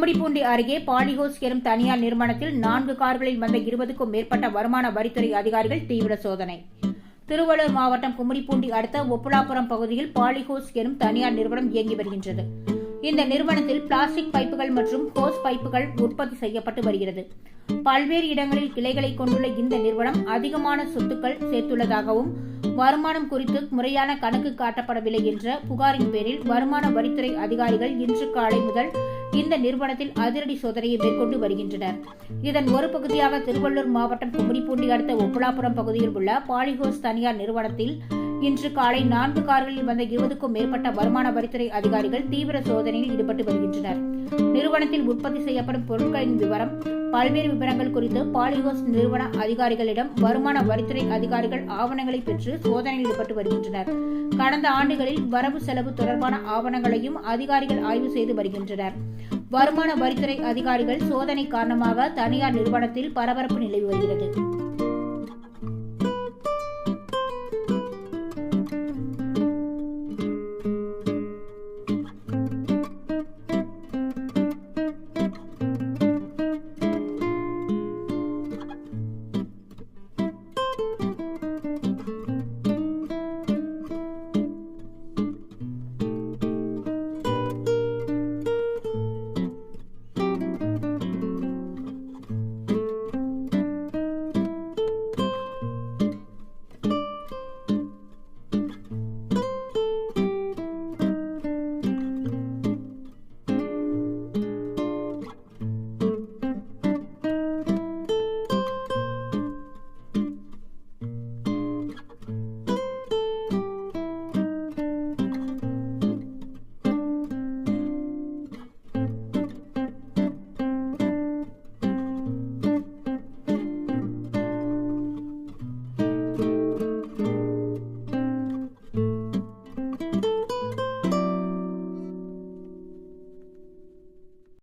கும்மிடிப்பூண்டி அருகே பாலிஹோஸ் எனும் தனியார் நிறுவனத்தில் நான்கு கார்களில் வந்த இருபதுக்கும் மேற்பட்ட வருமான வரித்துறை அதிகாரிகள் தீவிர சோதனை. திருவள்ளூர் மாவட்டம் கும்மிடிப்பூண்டி அடுத்த ஒப்புலாபுரம் பகுதியில் பாலிஹோஸ் எனும் தனியார் நிறுவனம் இயங்கி வருகின்றது. இந்த நிறுவனத்தில் பிளாஸ்டிக் பைப்புகள் மற்றும் ஹோஸ் பைப்புகள் உற்பத்தி செய்யப்பட்டு வருகிறது. பல்வேறு இடங்களில் கிளைகளை கொண்டுள்ள இந்த நிறுவனம் அதிகமான சொத்துக்கள் சேர்த்துள்ளதாகவும் வருமானம் குறித்து முறையான கணக்கு காட்டப்படவில்லை என்ற புகாரின் பேரில் வருமான வரித்துறை அதிகாரிகள் இன்று காலை முதல் இந்த நிறுவனத்தில் அதிரடி சோதனையை மேற்கொண்டு வருகின்றனர். இதன் ஒரு பகுதியாக திருவள்ளூர் மாவட்டம் கும்மிடிப்பூண்டி அடுத்த ஒப்புலாபுரம் பகுதியில் உள்ள பாலிஹோஸ் தனியார் நிறுவனத்தில் இன்று காலை நான்கு கார்களில் வந்த இருபதுக்கும் மேற்பட்ட வருமான வரித்துறை அதிகாரிகள் தீவிர சோதனையில் ஈடுபட்டு வருகின்றனர். நிறுவனத்தில் உற்பத்தி செய்யப்படும் பொருட்களின் விவரம் பல்வேறு விவரங்கள் குறித்து பாலிகோஸ் நிறுவன அதிகாரிகளிடம் வருமான வரித்துறை அதிகாரிகள் ஆவணங்களை பெற்று சோதனையில் ஈடுபட்டு வருகின்றனர். கடந்த ஆண்டுகளில் வரவு செலவு தொடர்பான ஆவணங்களையும் அதிகாரிகள் ஆய்வு செய்து வருகின்றனர். வருமான வரித்துறை அதிகாரிகள் சோதனை காரணமாக தனியார் நிறுவனத்தில் பரபரப்பு நிலவி வருகிறது.